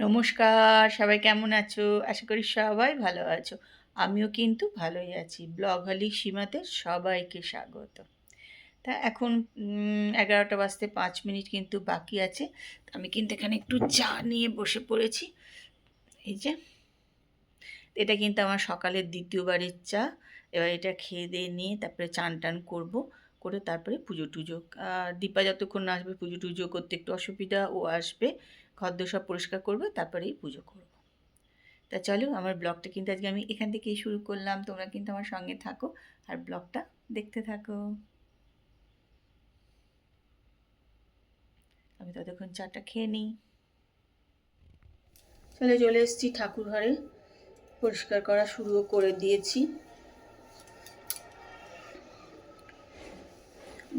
নমস্কার, সবাই কেমন আছো? আশা করি সবাই ভালো আছো। আমিও কিন্তু ভালোই আছি। ব্লগ হলি সীমাতে সবাইকে স্বাগত। তা এখন এগারোটা বাজতে পাঁচ মিনিট কিন্তু বাকি আছে। আমি কিন্তু এখানে একটু চা নিয়ে বসে পড়েছি। এই যে, এটা কিন্তু আমার সকালের দ্বিতীয়বারের চা। এবার এটা খেয়ে দিয়ে নিয়ে তারপরে চান টান করব। করে তারপরে পুজো টুজো। আর দীপা যতক্ষণ না আসবে পুজো টুজো করতে একটু অসুবিধা, ও আসবে ঘর সব পরিষ্কার করবে, তারপরেই পুজো করব। তা চলো, আমার ব্লগটা কিন্তু আজকে আমি এখান থেকেই শুরু করলাম। তোমরা কিন্তু আমার সঙ্গে থাকো আর ব্লগটা দেখতে থাকো। আমি ততক্ষণ চাটা খেয়ে নিই। চলে চলে এসেছি ঠাকুর ঘরে পরিষ্কার করা শুরুও করে দিয়েছি।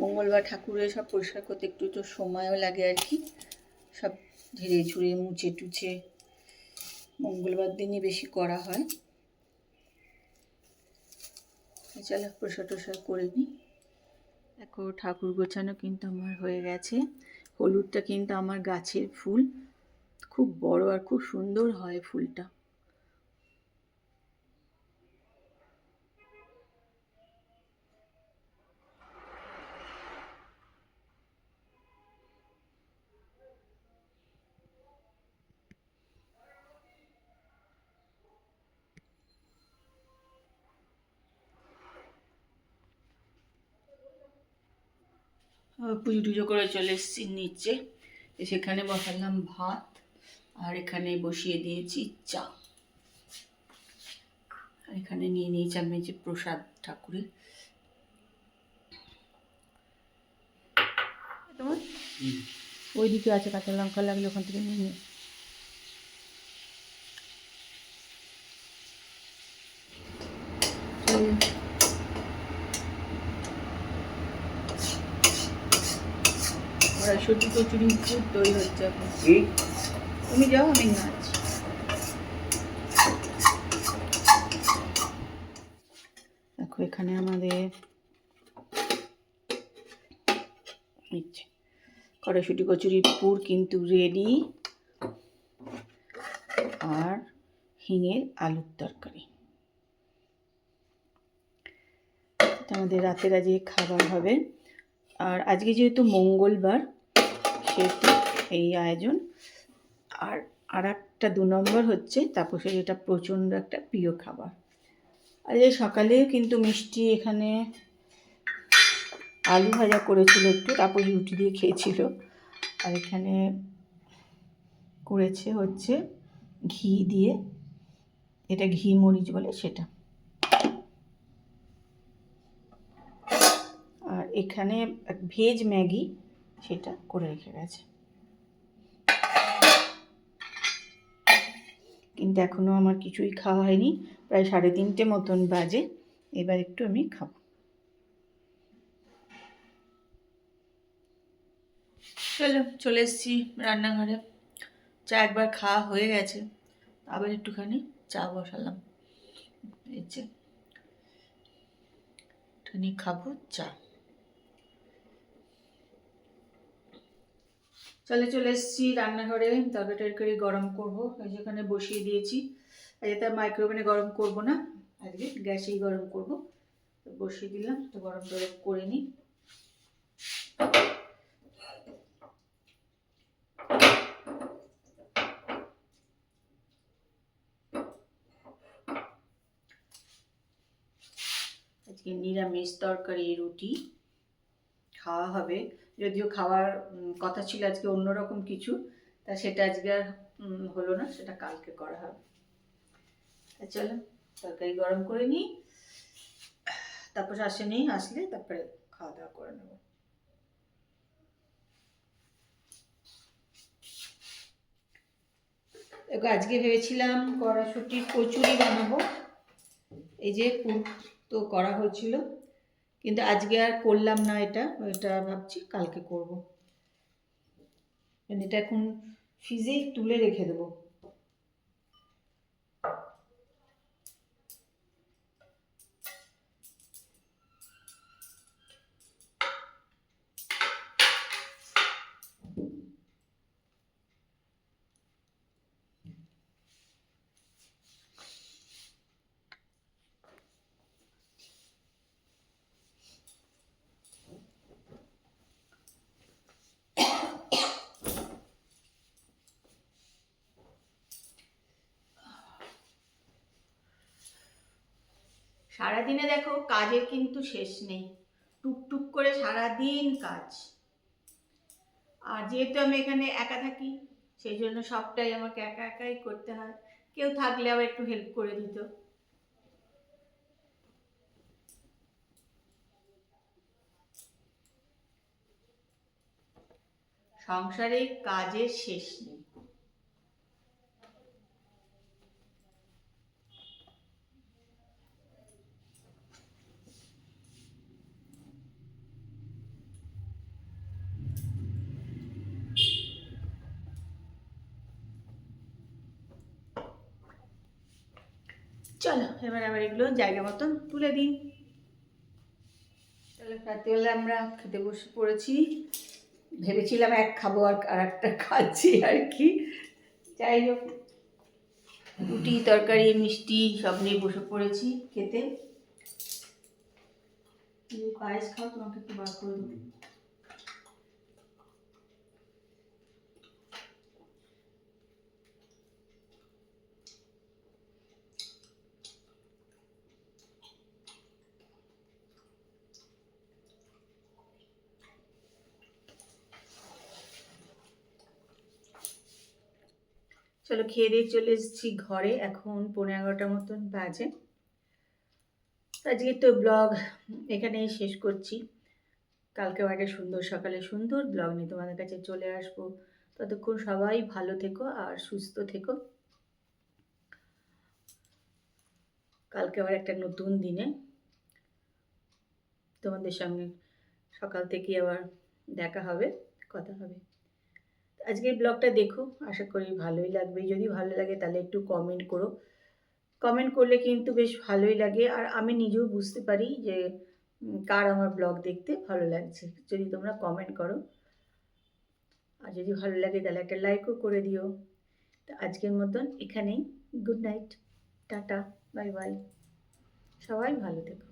মঙ্গলবার ঠাকুরের সব পরিষ্কার করতে একটু তো সময়ও লাগে আর কি। সব ধীরে ঝুড়ে মুছে টুছে মঙ্গলবার দিনই বেশি করা হয়। চলো প্রসাদ টসাদ করে নিই দেখো ঠাকুর গোছানো কিন্তু আমার হয়ে গেছে। হলুদটা কিন্তু আমার গাছের ফুল। খুব বড় আর খুব সুন্দর হয় ফুলটা। পুজো টুজো করে চলে এসেছি নিচে। সেখানে বসালাম ভাত আর এখানে বসিয়ে দিয়েছি চা। আর এখানে নিয়ে নিয়েছি আমি যে প্রসাদ ঠাকুরের। তোমার? ওইদিকে আছে কাঁচা লঙ্কা লাগলে ওখান থেকে নিয়ে নিই চলো। কড়াইশুটি কচুরি খুব তৈরি হচ্ছে এখন। তুমি যাও আমি নাচ দেখো এখানে আমাদের কড়াইশুটি কচুরির পুর কিন্তু রেডি আর হিঙের আলুর তরকারি। আমাদের রাতের আজকে খাবার হবে। আর আজকে যেহেতু মঙ্গলবার, সেহেতু এই আয়োজন। আর আর একটা দু নম্বর হচ্ছে তাপসের এটা প্রচণ্ড একটা প্রিয় খাবার। আর এই সকালে কিন্তু মিষ্টি এখানে আলু ভাজা করেছিল একটু, তাপস রুটি দিয়ে খেয়েছিল। আর এখানে করেছে হচ্ছে ঘি দিয়ে, এটা ঘি মরিচ বলে সেটা আর এখানে ভেজ ম্যাগি সেটা করে রেখে গেছে। কিন্তু এখনও আমার কিছুই খাওয়া হয়নি। প্রায় সাড়ে তিনটে মতন বাজে। এবার একটু আমি খাব। চলো, চলে এসেছি রান্নাঘরে। চা একবার খাওয়া হয়ে গেছে। আবার একটুখানি চা বসালাম। এই যে খাব চা। চলে চলে এসেছি রান্নাঘরে, তরকারি টরকারি গরম করব। ওই যেখানে বসিয়ে দিয়েছি। আজকে আর মাইক্রোওভেনে গরম করব না, আজকে গ্যাসেই গরম করব। তো বসিয়ে দিলাম তো গরম টরম করে নিই। আজকে নিরামিষ তরকারি রুটি। খাওয়া হবে। যদিও খাওয়ার কথা ছিল আজকে অন্যরকম কিছু, তা সেটা আজকে আর হলো না, সেটা কালকে করা হবে। চলো, তরকারি গরম করে নিই, তারপর আসেনি আসলে তারপরে খাওয়া দাওয়া করে নেব। আজকে ভেবেছিলাম কড়াশুটির কচুরি বানাবো। এই যে তো করা হয়েছিল কিন্তু আজকে আর করলাম না এটা এটা ভাবছি কালকে করব। এটা এখন ফ্রিজেই তুলে রেখে দেবো। সারাদিনে দেখো কাজের কিন্তু শেষ নেই। টুকটুক করে সারাদিন কাজ। আর যেহেতু আমি এখানে একা থাকি, সেই জন্য সবটাই আমাকে একা একাই করতে হয়। কেউ থাকলে আবার একটু হেল্প করে দিত। সংসারে কাজের শেষ নেই। চলো, এবার আবার এগুলো জায়গা মতন তুলে দিই। তাহলে রাত্রিবেলা আমরা খেতে বসে পড়েছি। ভেবেছিলাম এক খাব আর আর একটা খাচ্ছি আর কি। যাই হোক, রুটি, তরকারি, মিষ্টি সব নিয়ে বসে পড়েছি খেতে। পায়েস খাও, তোমাকে একটু বার করে দেবো। চলো খেয়ে দিয়ে চলে এসেছি ঘরে। এখন পনেরো এগারোটার মতন বাজে। আজকে তো ব্লগ এখানেই শেষ করছি। কালকে একটা সুন্দর, সকালে সুন্দর ব্লগ নিয়ে তোমাদের কাছে চলে আসব। ততক্ষণ সবাই ভালো থেকো আর সুস্থ থেকো। কালকে আবার একটা নতুন দিনে তোমাদের সঙ্গে সকাল থেকে আবার দেখা হবে, কথা হবে। আজকের ব্লগটা দেখো আশা করি ভালোই লাগবে। যদি ভালো লাগে তাহলে একটু কমেন্ট করো। কমেন্ট করলে কিন্তু বেশ ভালোই লাগে। আর আমি নিজেও বুঝতে পারি যে কার আমার ব্লগ দেখতে ভালো লাগছে। যদি তোমরা কমেন্ট করো। আর যদি ভালো লাগে তাহলে একটা লাইকও করে দিও। তো আজকের মতন এখানেই। Good night tata bye bye সবাই ভালো থেকো।